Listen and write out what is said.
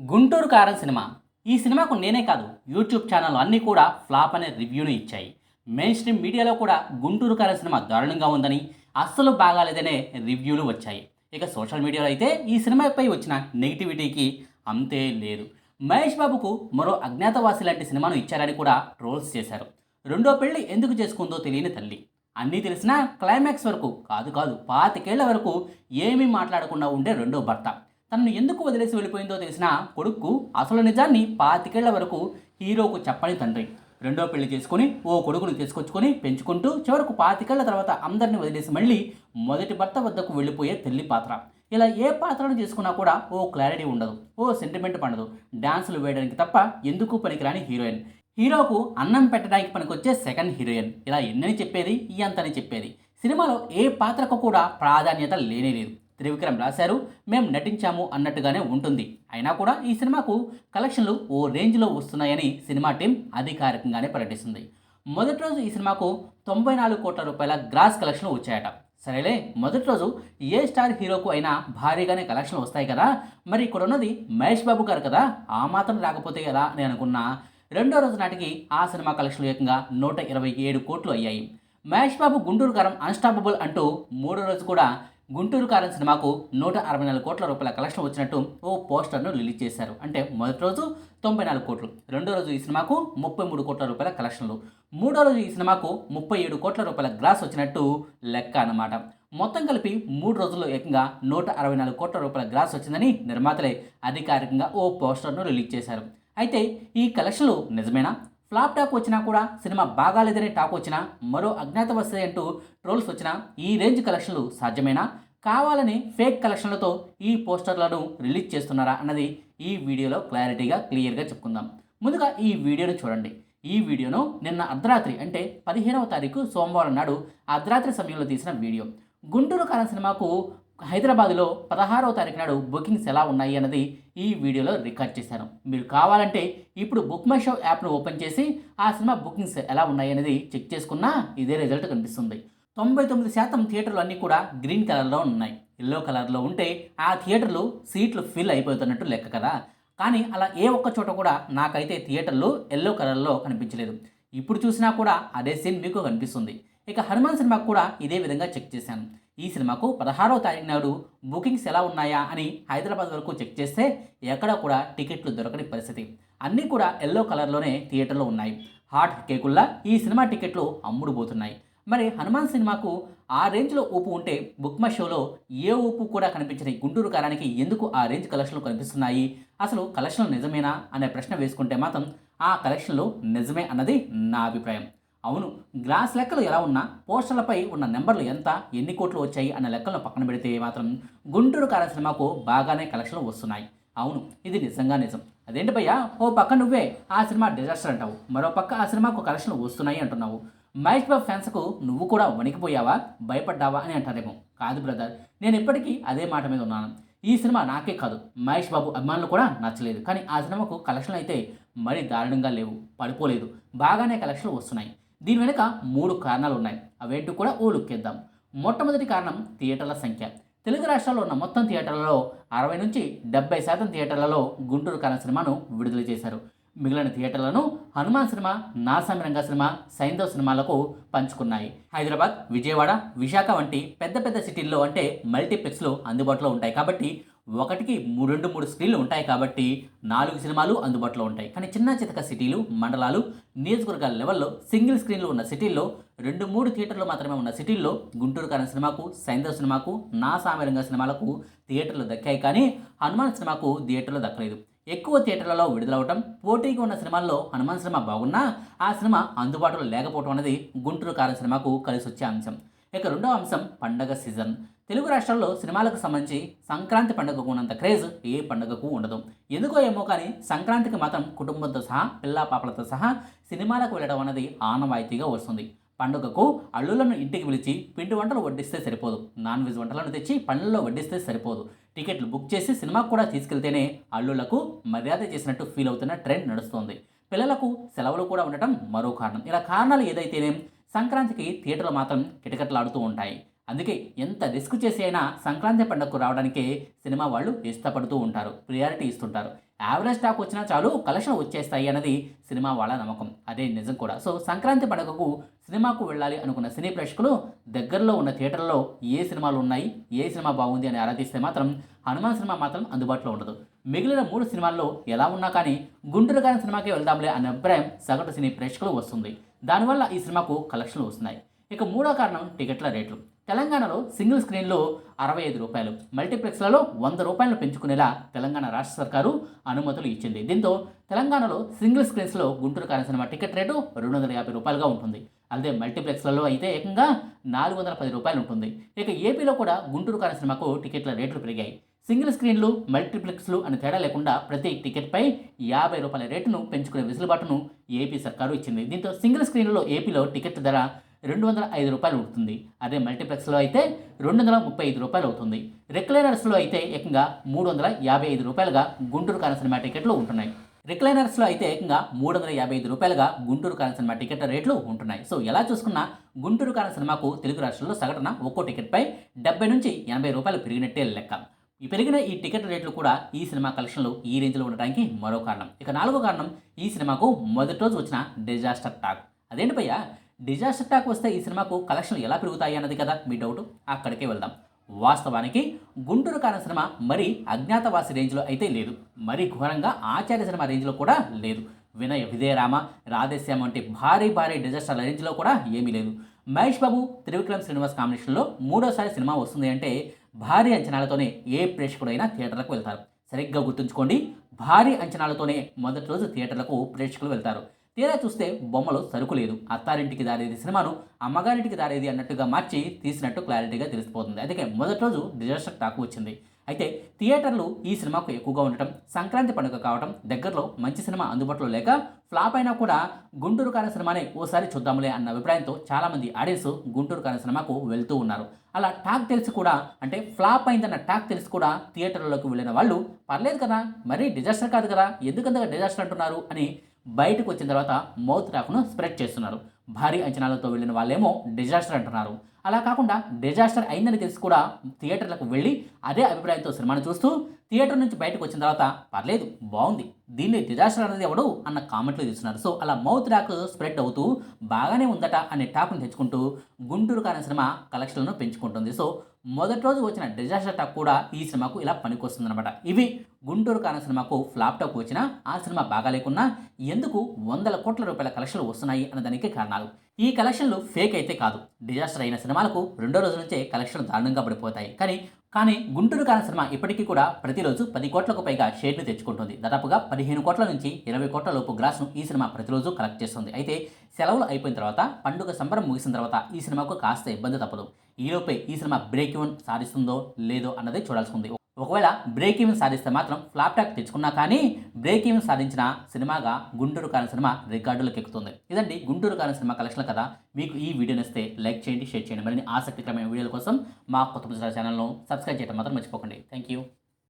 గుంటూరు కారం సినిమా. ఈ సినిమాకు నేనే కాదు యూట్యూబ్ ఛానల్ అన్నీ కూడా ఫ్లాప్ అనే రివ్యూను ఇచ్చాయి. మెయిన్ స్ట్రీమ్ మీడియాలో కూడా గుంటూరు కారం సినిమా దారుణంగా ఉందని అస్సలు బాగాలేదనే రివ్యూలు వచ్చాయి. ఇక సోషల్ మీడియాలో అయితే ఈ సినిమాపై వచ్చిన నెగిటివిటీకి అంతే లేదు. మహేష్ బాబుకు మరో అజ్ఞాతవాసి లాంటి సినిమాను ఇచ్చారని కూడా ట్రోల్స్ చేశారు. రెండో పెళ్ళి ఎందుకు చేసుకుందో తెలియని తల్లి. అన్నీ తెలిసినా క్లైమాక్స్ వరకు కాదు కాదు పాతికేళ్ళ వరకు ఏమీ మాట్లాడకుండా ఉండే రెండో భర్త. తనను ఎందుకు వదిలేసి వెళ్ళిపోయిందో తెలిసిన కొడుకు అసలు నిజాన్ని పాతికేళ్ళ వరకు హీరోకు చెప్పని తండ్రి. రెండో పెళ్ళి చేసుకుని ఓ కొడుకును తీసుకొచ్చుకొని పెంచుకుంటూ చివరకు పాతికేళ్ళ తర్వాత అందరిని వదిలేసి మళ్ళీ మొదటి భర్త వద్దకు వెళ్ళిపోయే తల్లి పాత్ర. ఇలా ఏ పాత్రను చేసుకున్నా కూడా ఓ క్లారిటీ ఉండదు ఓ సెంటిమెంట్ పండదు. డాన్సులు వేయడానికి తప్ప ఎందుకు పనికిరాని హీరోయిన్. హీరోకు అన్నం పెట్టడానికి పనికొచ్చే సెకండ్ హీరోయిన్. ఇలా ఎన్నని చెప్పేది ఈ అంతని చెప్పేది. సినిమాలో ఏ పాత్రకు కూడా ప్రాధాన్యత లేనే లేదు. త్రివిక్రమ్ రాశారు మేము నటించాము అన్నట్టుగానే ఉంటుంది. అయినా కూడా ఈ సినిమాకు కలెక్షన్లు ఓ రేంజ్లో వస్తున్నాయని సినిమా టీం అధికారికంగానే ప్రకటిస్తుంది. మొదటి రోజు ఈ సినిమాకు తొంభై నాలుగు కోట్ల రూపాయల గ్రాస్ కలెక్షన్లు వచ్చాయట. సరేలే మొదటి రోజు ఏ స్టార్ హీరోకు అయినా భారీగానే కలెక్షన్లు వస్తాయి కదా మరి ఇక్కడ ఉన్నది మహేష్ బాబు గారు కదా ఆ మాత్రం రాకపోతే ఎలా అని అనుకున్నా రెండో రోజు నాటికి ఆ సినిమా కలెక్షన్లు ఏకంగా నూట ఇరవై ఏడు కోట్లు అయ్యాయి. మహేష్ బాబు గుంటూరు కారం అన్స్టాపబుల్ అంటూ మూడో రోజు కూడా గుంటూరు కారం సినిమాకు నూట అరవై నాలుగు కోట్ల రూపాయల కలెక్షన్ వచ్చినట్టు ఓ పోస్టర్ను రిలీజ్ చేశారు. అంటే మొదటి రోజు తొంభై నాలుగు కోట్లు రెండో రోజు ఈ సినిమాకు ముప్పై మూడు కోట్ల రూపాయల కలెక్షన్లు మూడో రోజు ఈ సినిమాకు ముప్పై ఏడు కోట్ల రూపాయల గ్రాస్ వచ్చినట్టు లెక్క అన్నమాట. మొత్తం కలిపి మూడు రోజుల్లో ఏకంగా నూట అరవై నాలుగు కోట్ల రూపాయల గ్రాస్ వచ్చిందని నిర్మాతలే అధికారికంగా ఓ పోస్టర్ను రిలీజ్ చేశారు. అయితే ఈ కలెక్షన్లు నిజమేనా? ఫ్లాప్ టాక్ వచ్చినా కూడా సినిమా బాగాలేదనే టాక్ వచ్చినా మరో అజ్ఞాత వస్తాయి అంటూ ట్రోల్స్ వచ్చినా ఈ రేంజ్ కలెక్షన్లు సాధ్యమేనా? కావాలని ఫేక్ కలెక్షన్లతో ఈ పోస్టర్లను రిలీజ్ చేస్తున్నారా అన్నది ఈ వీడియోలో క్లారిటీగా క్లియర్గా చెప్పుకుందాం. ముందుగా ఈ వీడియోను చూడండి. ఈ వీడియోను నిన్న అర్ధరాత్రి అంటే పదిహేనవ తారీఖు సోమవారం నాడు అర్ధరాత్రి సమయంలో తీసిన వీడియో. గుంటూరు కాలం సినిమాకు హైదరాబాద్లో పదహారవ తారీఖు నాడు బుకింగ్స్ ఎలా ఉన్నాయి అన్నది ఈ వీడియోలో రికార్డ్ చేశాను. మీరు కావాలంటే ఇప్పుడు బుక్ మై షో యాప్ను ఓపెన్ చేసి ఆ సినిమా బుకింగ్స్ ఎలా ఉన్నాయి అనేది చెక్ చేసుకున్నా ఇదే రిజల్ట్ కనిపిస్తుంది. తొంభై తొమ్మిది శాతం థియేటర్లు అన్నీ కూడా గ్రీన్ కలర్లో ఉన్నాయి. ఎల్లో కలర్లో ఉంటే ఆ థియేటర్లు సీట్లు ఫిల్ అయిపోతున్నట్టు లెక్క కదా. కానీ అలా ఏ ఒక్క చోట కూడా నాకైతే థియేటర్లు ఎల్లో కలర్లో కనిపించలేదు. ఇప్పుడు చూసినా కూడా అదే సీన్ మీకు కనిపిస్తుంది. ఇక హనుమాన్ సినిమాకు కూడా ఇదే విధంగా చెక్ చేశాను. ఈ సినిమాకు పదహారవ తారీఖు నాడు బుకింగ్స్ ఎలా ఉన్నాయా అని హైదరాబాద్ వరకు చెక్ చేస్తే ఎక్కడ కూడా టికెట్లు దొరకని పరిస్థితి. అన్నీ కూడా ఎల్లో కలర్లోనే థియేటర్లో ఉన్నాయి. హాట్ కేకుల్లా ఈ సినిమా టికెట్లు అమ్ముడుపోతున్నాయి. మరి హనుమాన్ సినిమాకు ఆ రేంజ్లో ఊపు ఉంటే బుక్ మై షోలో ఏ ఊపు కూడా కనిపించని గుంటూరు కారానికి ఎందుకు ఆ రేంజ్ కలెక్షన్లు కనిపిస్తున్నాయి? అసలు కలెక్షన్లు నిజమేనా? అనే ప్రశ్న వేసుకుంటే మాత్రం ఆ కలెక్షన్లు నిజమే అన్నది నా అభిప్రాయం. అవును గ్లాస్ లెక్కలు ఎలా ఉన్నా పోస్టర్లపై ఉన్న నెంబర్లు ఎంత ఎన్ని కోట్లు వచ్చాయి అన్న లెక్కలను పక్కన పెడితే మాత్రం గుంటూరు కార సినిమాకు బాగానే కలెక్షన్లు వస్తున్నాయి. అవును ఇది నిజంగా నిజం. అదేంటి భయ్యా ఓ పక్క నువ్వే ఆ సినిమా డిజాస్టర్ అంటావు మరో పక్క ఆ సినిమాకు కలెక్షన్లు వస్తున్నాయి అంటున్నావు. మహేష్ బాబు ఫ్యాన్స్కు నువ్వు కూడా వణికిపోయావా భయపడ్డావా అని అంటారేమో. కాదు బ్రదర్ నేను ఇప్పటికీ అదే మాట మీద ఉన్నాను. ఈ సినిమా నాకే కాదు మహేష్ బాబు అభిమానులు కూడా నచ్చలేదు. కానీ ఆ సినిమాకు కలెక్షన్లు అయితే మరీ దారుణంగా లేవు పడిపోలేదు. బాగానే కలెక్షన్లు వస్తున్నాయి. దీని వెనుక మూడు కారణాలు ఉన్నాయి. అవేంటి కూడా ఊలుక్కేద్దాం మొట్టమొదటి కారణం థియేటర్ల సంఖ్య. తెలుగు రాష్ట్రాల్లో ఉన్న మొత్తం థియేటర్లలో అరవై నుంచి డెబ్బై శాతం థియేటర్లలో గుంటూరు కారణ సినిమాను విడుదల చేశారు. మిగిలిన థియేటర్లను హనుమాన్ సినిమా నాసామి రంగ సినిమా సైంధవ సినిమాలకు పంచుకున్నాయి. హైదరాబాద్ విజయవాడ విశాఖ వంటి పెద్ద పెద్ద సిటీల్లో అంటే మల్టీప్లెక్స్లు అందుబాటులో ఉంటాయి. కాబట్టి ఒకటికి మూడు రెండు మూడు స్క్రీన్లు ఉంటాయి కాబట్టి నాలుగు సినిమాలు అందుబాటులో ఉంటాయి. కానీ చిన్న చితక సిటీలు మండలాలు నియోజకవర్గాల లెవెల్లో సింగిల్ స్క్రీన్లు ఉన్న సిటీల్లో రెండు మూడు థియేటర్లు మాత్రమే ఉన్న సిటీల్లో గుంటూరు కారణ సినిమాకు సైందవ్ సినిమాకు నా సామరంగ సినిమాలకు థియేటర్లు దక్కాయి కానీ హనుమాన్ సినిమాకు థియేటర్లు దక్కలేదు. ఎక్కువ థియేటర్లలో విడుదలవటం పోటీగా ఉన్న సినిమాల్లో హనుమాన్ సినిమా బాగున్నా ఆ సినిమా అందుబాటులో లేకపోవడం అనేది గుంటూరు కారణ సినిమాకు కలిసి వచ్చే అంశం. ఇక రెండవ అంశం పండగ సీజన్. తెలుగు రాష్ట్రాల్లో సినిమాలకు సంబంధించి సంక్రాంతి పండుగకు ఉన్నంత క్రేజ్ ఏ పండుగకు ఉండదు. ఎందుకో ఏమో కానీ సంక్రాంతికి మాత్రం కుటుంబంతో సహా పిల్లా పాపలతో సహా సినిమాలకు వెళ్ళడం అనేది ఆనవాయితీగా వస్తుంది. పండుగకు అల్లులను ఇంటికి పిలిచి పిండి వంటలు వడ్డిస్తే సరిపోదు. నాన్ వెజ్ వంటలను తెచ్చి పనుల్లో వడ్డిస్తే సరిపోదు. టికెట్లు బుక్ చేసి సినిమాకు కూడా తీసుకెళ్తేనే అల్లులకు మర్యాద చేసినట్టు ఫీల్ అవుతున్న ట్రెండ్ నడుస్తుంది. పిల్లలకు సెలవులు కూడా ఉండటం మరో కారణం. ఇలా కారణాలు ఏదైతేనే సంక్రాంతికి థియేటర్లు మాత్రం కిటకట్లాడుతూ ఉంటాయి. అందుకే ఎంత రిస్క్ చేసి అయినా సంక్రాంతి పండుగకు రావడానికే సినిమా వాళ్ళు ఇష్టపడుతూ ఉంటారు ప్రియారిటీ ఇస్తుంటారు. యావరేజ్ స్టాక్ వచ్చినా చాలు కలెక్షన్ వచ్చేస్తాయి అన్నది సినిమా వాళ్ళ నమ్మకం. అదే నిజం కూడా. సో సంక్రాంతి పండుగకు సినిమాకు వెళ్ళాలి అనుకున్న సినీ ప్రేక్షకులు దగ్గరలో ఉన్న థియేటర్లో ఏ సినిమాలు ఉన్నాయి ఏ సినిమా బాగుంది అని ఆరాధిస్తే మాత్రం హనుమాన్ సినిమా మాత్రం అందుబాటులో ఉండదు. మిగిలిన మూడు సినిమాల్లో ఎలా ఉన్నా కానీ గుంటూరు గారి సినిమాకి వెళ్దాంలే అనే అభిప్రాయం సగటు సినీ ప్రేక్షకులు వస్తుంది. దానివల్ల ఈ సినిమాకు కలెక్షన్లు వస్తున్నాయి. ఇక మూడో కారణం టికెట్ల రేట్లు. తెలంగాణలో సింగిల్ స్క్రీన్లో అరవై ఐదు రూపాయలు మల్టీప్లెక్స్లలో వంద రూపాయలు పెంచుకునేలా తెలంగాణ రాష్ట్ర సర్కారు అనుమతులు ఇచ్చింది. దీంతో తెలంగాణలో సింగిల్ స్క్రీన్స్లో గుంటూరు కారం సినిమా టికెట్ రేటు రెండు వందల యాభై రూపాయలుగా ఉంటుంది. అదే మల్టీప్లెక్స్లలో అయితే ఏకంగా నాలుగు వందల పది రూపాయలు ఉంటుంది. ఇక ఏపీలో కూడా గుంటూరు కారం సినిమాకు టికెట్ల రేట్లు పెరిగాయి. సింగిల్ స్క్రీన్లు మల్టీప్లెక్స్లు అని తేడా లేకుండా ప్రతి టికెట్పై యాభై రూపాయల రేటును పెంచుకునే వెసులుబాటును ఏపీ సర్కారు ఇచ్చింది. దీంతో సింగిల్ స్క్రీన్లో ఏపీలో టికెట్ ధర రెండు వందల ఐదు రూపాయలు ఉంటుంది అదే మల్టీప్లెక్స్లో అయితే రెండు వందల ముప్పై ఐదు రూపాయలు అవుతుంది. రిక్లైనర్స్లో అయితే ఏకంగా మూడు వందల యాభై ఐదు రూపాయలుగా గుంటూరు కాన సినిమా టికెట్లు ఉంటున్నాయి. రిక్లైనర్స్లో అయితే ఏకంగా మూడు వందల యాభై ఐదు రూపాయలుగా గుంటూరు కాన సినిమా టికెట్ల రేట్లు ఉంటున్నాయి. సో ఎలా చూసుకున్నా గుంటూరు కాన సినిమాకు తెలుగు రాష్ట్రాల్లో సగటున ఒక్కో టికెట్పై డెబ్బై నుంచి ఎనభై రూపాయలు పెరిగినట్టే లెక్క. ఈ పెరిగిన ఈ టికెట్ రేట్లు కూడా ఈ సినిమా కలెక్షన్లు ఈ రేంజ్లో ఉండడానికి మరో కారణం. ఇక నాలుగో కారణం ఈ సినిమాకు మొదటి రోజు వచ్చిన డిజాస్టర్ టాక్. అదేంటి భయ్యా? డిజాస్టర్ టాక్ వస్తే ఈ సినిమాకు కలెక్షన్లు ఎలా పెరుగుతాయి అన్నది కదా మీ డౌట్? అక్కడికే వెళ్దాం. వాస్తవానికి గుంటూరు కాన సినిమా మరి అజ్ఞాతవాసి రేంజ్లో అయితే లేదు. మరి ఘోరంగా ఆచార్య సినిమా రేంజ్లో కూడా లేదు. వినయ విజయరామ రాధేశ్యామ వంటి భారీ భారీ డిజాస్టర్ల రేంజ్లో కూడా ఏమీ లేదు. మహేష్ బాబు త్రివిక్రమ్ శ్రీనివాస్ కాంబినేషన్లో మూడోసారి సినిమా వస్తుంది అంటే భారీ అంచనాలతోనే ఏ ప్రేక్షకుడైనా థియేటర్లకు వెళ్తారు. సరిగ్గా గుర్తుంచుకోండి భారీ అంచనాలతోనే మొదటి రోజు థియేటర్లకు ప్రేక్షకులు వెళ్తారు. తీరా చూస్తే బొమ్మలు సరుకు లేదు. అత్తారింటికి దారేది సినిమాను అమ్మగారింటికి దారేది అన్నట్టుగా మార్చి తీసినట్టు క్లారిటీగా తెలిసిపోతుంది. అందుకే మొదటి రోజు డిజాస్టర్ టాక్ వచ్చింది. అయితే థియేటర్లు ఈ సినిమాకు ఎక్కువగా ఉండటం సంక్రాంతి పండుగ కావటం దగ్గరలో మంచి సినిమా అందుబాటులో లేక ఫ్లాప్ అయినా కూడా గుంటూరు కాని సినిమానే ఓసారి చూద్దాంలే అన్న అభిప్రాయంతో చాలామంది ఆడియన్స్ గుంటూరు కాని సినిమాకు వెళ్తూ ఉన్నారు. అలా టాక్ తెలిసి కూడా అంటే ఫ్లాప్ అయిందన్న టాక్ తెలిసి కూడా థియేటర్లోకి వెళ్ళిన వాళ్ళు పర్లేదు కదా మరీ డిజాస్టర్ కాదు కదా ఎందుకంతగా డిజాస్టర్ అంటున్నారు? అని బయటకు వచ్చిన తర్వాత మౌత్ టాక్ను స్ప్రెడ్ చేస్తున్నారు. భారీ అంచనాలతో వెళ్ళిన వాళ్ళేమో డిజాస్టర్ అంటున్నారు. అలా కాకుండా డిజాస్టర్ అయిందని తెలిసి కూడా థియేటర్లకు వెళ్ళి అదే అభిప్రాయంతో సినిమాను చూస్తూ థియేటర్ నుంచి బయటకు వచ్చిన తర్వాత పర్లేదు బాగుంది. దీన్ని డిజాస్టర్ అనేది ఎవడు అన్న కామెంట్లు తీస్తున్నారు. సో అలా మౌత్ టాక్ స్ప్రెడ్ అవుతూ బాగానే ఉందట అనే టాక్ను తెచ్చుకుంటూ గుంటూరు కాని సినిమా కలెక్షన్లను పెంచుకుంటుంది. సో మొదటి రోజు వచ్చిన డిజాస్టర్ టాక్ కూడా ఈ సినిమాకు ఇలా పనికొస్తుందన్నమాట. ఇవి గుంటూరు కాని సినిమాకు ఫ్లాప్ టాక్ వచ్చినా ఆ సినిమా బాగా లేకున్నా ఎందుకు వందల కోట్ల రూపాయల కలెక్షన్లు వస్తున్నాయి అన్నదానికి కారణాలు. ఈ కలెక్షన్లు ఫేక్ అయితే కాదు. డిజాస్టర్ అయిన సినిమాలకు రెండో రోజు నుంచే కలెక్షన్లు దారుణంగా పడిపోతాయి. కానీ కానీ గుంటూరు కాని సినిమా ఇప్పటికీ కూడా ప్రతిరోజు పది కోట్లకు పైగా షేర్ని తెచ్చుకుంటుంది. దాదాపుగా పదిహేను కోట్ల నుంచి ఇరవై కోట్ల లోపు గ్రాస్ను ఈ సినిమా ప్రతిరోజు కలెక్ట్ చేస్తుంది. అయితే సెలవులు అయిపోయిన తర్వాత పండుగ సంబరం ముగిసిన తర్వాత ఈ సినిమాకు కాస్త ఇబ్బంది తప్పదు. ఈలోపే ఈ సినిమా బ్రేక్ ఈవెన్ సాధిస్తుందో లేదో అన్నది చూడాల్సి ఉంది. ఒకవేళ బ్రేక్ ఈవెన్ సాధిస్తే మాత్రం ఫ్లాప్ టాక్ తెచ్చుకున్నా కానీ బ్రేక్ ఈవెన్ సాధించిన సినిమాగా గుంటూరు కాని సినిమా రికార్డులకు ఎక్కుతుంది. ఇదండి గుంటూరు కాని సినిమా కలెక్షన్ కదా మీకు ఈ వీడియో నచ్చితే లైక్ చేయండి షేర్ చేయండి. మరిన్ని ఆసక్తికరమైన వీడియోల కోసం మా కొత్త ఛానల్ను సబ్స్క్రైబ్ చేయడం మాత్రం మర్చిపోకండి. Thank you